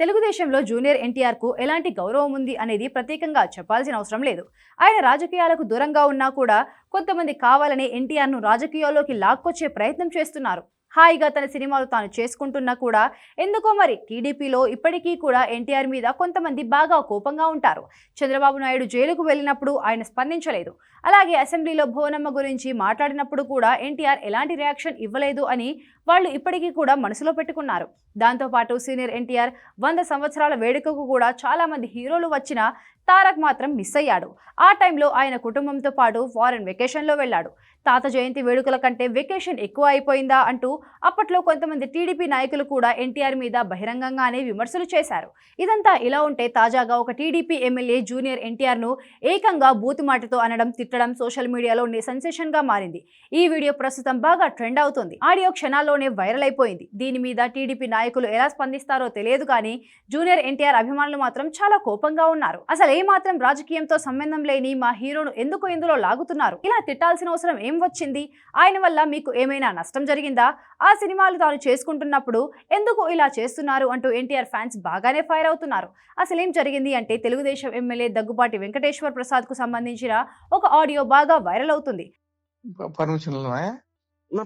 తెలుగుదేశంలో జూనియర్ ఎన్టీఆర్కు ఎలాంటి గౌరవం ఉంది అనేది ప్రత్యేకంగా చెప్పాల్సిన అవసరం లేదు. ఆయన రాజకీయాలకు దూరంగా ఉన్నా కూడా కొంతమంది కావాలని ఎన్టీఆర్ను రాజకీయాల్లోకి లాక్కొచ్చే ప్రయత్నం చేస్తున్నారు. హాయిగా తన సినిమాలు తాను చేసుకుంటున్నా కూడా ఎందుకో మరి టీడీపీలో ఇప్పటికీ కూడా ఎన్టీఆర్ మీద కొంతమంది బాగా కోపంగా ఉంటారు. చంద్రబాబు నాయుడు జైలుకు వెళ్ళినప్పుడు ఆయన స్పందించలేదు. అలాగే అసెంబ్లీలో భువనమ్మ గురించి మాట్లాడినప్పుడు కూడా ఎన్టీఆర్ ఎలాంటి రియాక్షన్ ఇవ్వలేదు అని వాళ్ళు ఇప్పటికీ కూడా మనసులో పెట్టుకున్నారు. దాంతోపాటు సీనియర్ ఎన్టీఆర్ వంద సంవత్సరాల వేడుకకు కూడా చాలామంది హీరోలు వచ్చినా తారక్ మాత్రం మిస్ అయ్యాడు. ఆ టైంలో ఆయన కుటుంబంతో పాటు ఫారెన్ వెకేషన్లో వెళ్ళాడు. తాత జయంతి వేడుకల కంటే వెకేషన్ ఎక్కువ అయిపోయిందా అంటూ అప్పట్లో కొంతమంది టీడీపీ నాయకులు కూడా ఎన్టీఆర్ మీద బహిరంగంగానే విమర్శలు చేశారు. ఇదంతా ఇలా ఉంటే తాజాగా ఒక టీడీపీ ఎమ్మెల్యే జూనియర్ ఎన్టీఆర్ను ఏకంగా బూతుమాటతో అనడం తిట్టడం సోషల్ మీడియాలో సెన్సేషన్గా మారింది. ఈ వీడియో ప్రస్తుతం బాగా ట్రెండ్ అవుతుంది. ఆడియో క్షణాల్లోనే వైరల్ అయిపోయింది. దీని మీద టీడీపీ నాయకులు ఎలా స్పందిస్తారో తెలియదు కానీ జూనియర్ ఎన్టీఆర్ అభిమానులు మాత్రం చాలా కోపంగా ఉన్నారు. అసలు ఏ మాత్రం రాజకీయంతో సంబంధం లేని మా హీరోను ఎందుకు ఇందులో లాగుతున్నారు? ఇలా తిట్టాల్సిన అవసరం ఏం వచ్చింది? ఆయన వల్ల మీకు ఏమైనా నష్టం జరిగిందా? ఆ సినిమాలు తాను చేసుకుంటున్నప్పుడు ఎందుకు ఇలా చేస్తున్నారు అంటూ ఎన్టీఆర్ ఫ్యాన్స్ బాగానే ఫైర్ అవుతున్నారు. అసలు ఏం జరిగింది అంటే తెలుగుదేశం ఎమ్మెల్యే దగ్గుబాటి వెంకటేశ్వర ప్రసాద్కు సంబంధించిన ఒక ఆడియో బాగా వైరల్ అవుతుంది.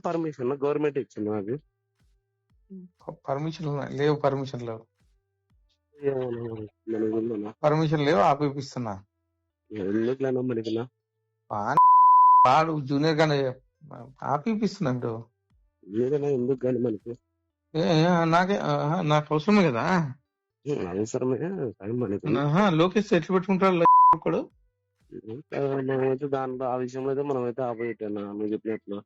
పర్మిషన్ గవర్నమెంట్ ఇచ్చింది నాకు పర్మిషన్లు ఉన్నాయి లేవు పర్మిషన్ లేవు ఆపిపిస్తున్నా ఎందుకులేనా వాడు జూనియర్ గానే ఆపిపిస్తున్నాడు ఎందుకు కానీ మనకి నాకే నాకు అవసరమే కదా? అవసరమే మనకి లోకేష్ ఎట్లా పెట్టుకుంటాడు దాంట్లో ఆ విషయంలో అయితే మనమైతే ఆపోయిట్టా నువ్వు చెప్పినట్లు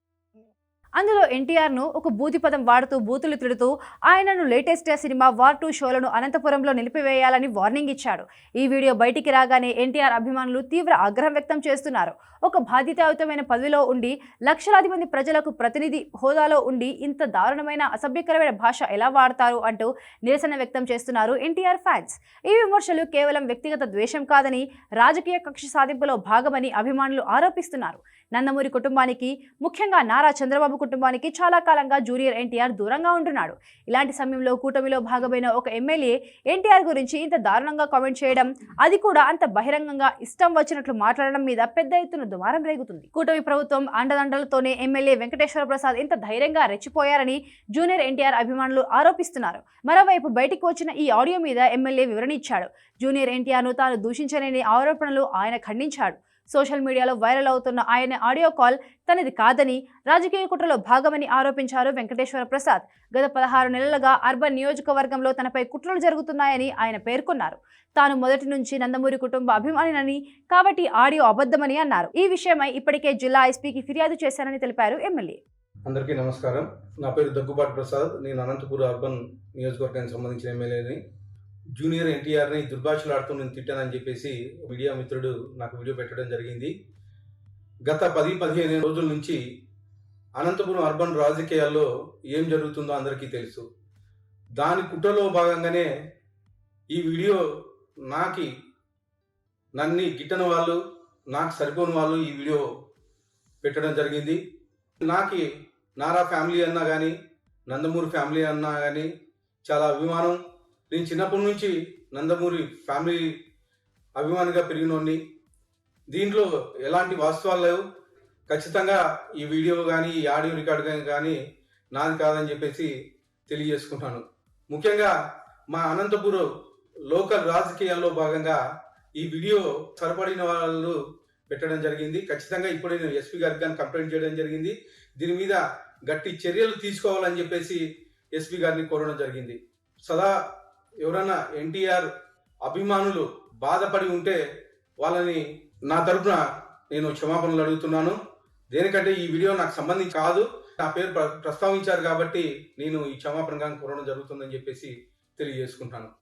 అందులో ఎన్టీఆర్ను ఒక బూతి పదం వాడుతూ బూతులు తిడుతూ ఆయనను లేటెస్ట్ సినిమా వార్ టూ షోలను అనంతపురంలో నిలిపివేయాలని వార్నింగ్ ఇచ్చాడు. ఈ వీడియో బయటికి రాగానే ఎన్టీఆర్ అభిమానులు తీవ్ర ఆగ్రహం వ్యక్తం చేస్తున్నారు. ఒక బాధ్యతాయుతమైన పదవిలో ఉండి లక్షలాది మంది ప్రజలకు ప్రతినిధి హోదాలో ఉండి ఇంత దారుణమైన అసభ్యకరమైన భాష ఎలా వాడతారు అంటూ నిరసన వ్యక్తం చేస్తున్నారు ఎన్టీఆర్ ఫ్యాన్స్. ఈ విమర్శలు కేవలం వ్యక్తిగత ద్వేషం కాదని రాజకీయ కక్ష సాధింపులో భాగమని అభిమానులు ఆరోపిస్తున్నారు. నందమూరి కుటుంబానికి ముఖ్యంగా నారా చంద్రబాబు కుటుంబానికి చాలా కాలంగా జూనియర్ ఎన్టీఆర్ దూరంగా ఉంటున్నాడు. ఇలాంటి సమయంలో కూటమిలో భాగమైన ఒక ఎమ్మెల్యే ఎన్టీఆర్ గురించి ఇంత దారుణంగా కామెంట్ చేయడం అది కూడా అంత బహిరంగంగా ఇష్టం వచ్చినట్లు మాట్లాడడం మీద పెద్ద ఎత్తున దుమారం రేగుతుంది. కూటమి ప్రభుత్వం అండదండలతోనే ఎమ్మెల్యే వెంకటేశ్వర ప్రసాద్ ఇంత ధైర్యంగా రెచ్చిపోయారని జూనియర్ ఎన్టీఆర్ అభిమానులు ఆరోపిస్తున్నారు. మరోవైపు బయటికి వచ్చిన ఈ ఆడియో మీద ఎమ్మెల్యే వివరణ ఇచ్చాడు. జూనియర్ ఎన్టీఆర్ను తాను దూషించలేని ఆరోపణలు ఆయన ఖండించాడు. సోషల్ మీడియాలో వైరల్ అవుతున్న ఆయన ఆడియో కాల్ తనది కాదని రాజకీయ కుట్రలో భాగమని ఆరోపించారు వెంకటేశ్వర ప్రసాద్. గత పదహారు నెలలుగా అర్బన్ నియోజకవర్గంలో తనపై కుట్రలు జరుగుతున్నాయని ఆయన పేర్కొన్నారు. తాను మొదటి నుంచి నందమూరి కుటుంబ అభిమానినని కాబట్టి ఆడియో అబద్ధమని అన్నారు. ఈ విషయమై ఇప్పటికే జిల్లా ఎస్పీకి ఫిర్యాదు చేశారని తెలిపారు ఎమ్మెల్యే. అందరికీ నమస్కారం. నా పేరు దగ్గుబాటి ప్రసాద్. నేను అనంతపూర్ అర్బన్ నియోజకవర్గానికి సంబంధించిన ఎమ్మెల్యేని. జూనియర్ ఎన్టీఆర్ని దుర్భాషలాడుతూ నేను తిట్టానని చెప్పేసి మీడియా మిత్రుడు నాకు వీడియో పెట్టడం జరిగింది. గత పది పదిహేను రోజుల నుంచి అనంతపురం అర్బన్ రాజకీయాల్లో ఏం జరుగుతుందో అందరికీ తెలుసు. దాని కుట్రలో భాగంగానే ఈ వీడియో నాకి నన్ని గిట్టని వాళ్ళు నాకు సరిపోని వాళ్ళు ఈ వీడియో పెట్టడం జరిగింది. నాకి నారా ఫ్యామిలీ అన్నా కానీ నందమూరి ఫ్యామిలీ అన్నా కానీ చాలా అభిమానం. నేను చిన్నప్పటి నుంచి నందమూరి ఫ్యామిలీ అభిమానిగా పెరిగినోడిని. దీంట్లో ఎలాంటి వాస్తవాలు లేవు. ఖచ్చితంగా ఈ వీడియో కానీ ఈ ఆడియో రికార్డ్ కానీ నాది కాదని చెప్పేసి తెలియజేసుకుంటాను. ముఖ్యంగా మా అనంతపురం లోకల్ రాజకీయాల్లో భాగంగా ఈ వీడియో సరిపడిన వాళ్ళు పెట్టడం జరిగింది. ఖచ్చితంగా ఇప్పుడు నేను ఎస్పీ గారికి కానీ కంప్లైంట్ చేయడం జరిగింది. దీని మీద గట్టి చర్యలు తీసుకోవాలని చెప్పేసి ఎస్పీ గారిని కోరడం జరిగింది. సదా ఎవరైనా ఎన్టీఆర్ అభిమానులు బాధపడి ఉంటే వాళ్ళని నా తరపున నేను క్షమాపణలు అడుగుతున్నాను. దేనికంటే ఈ వీడియో నాకు సంబంధించి కాదు. నా పేరు ప్రస్తావించారు కాబట్టి నేను ఈ క్షమాపణ కోరడం జరుగుతుందని చెప్పేసి తెలియజేసుకుంటాను.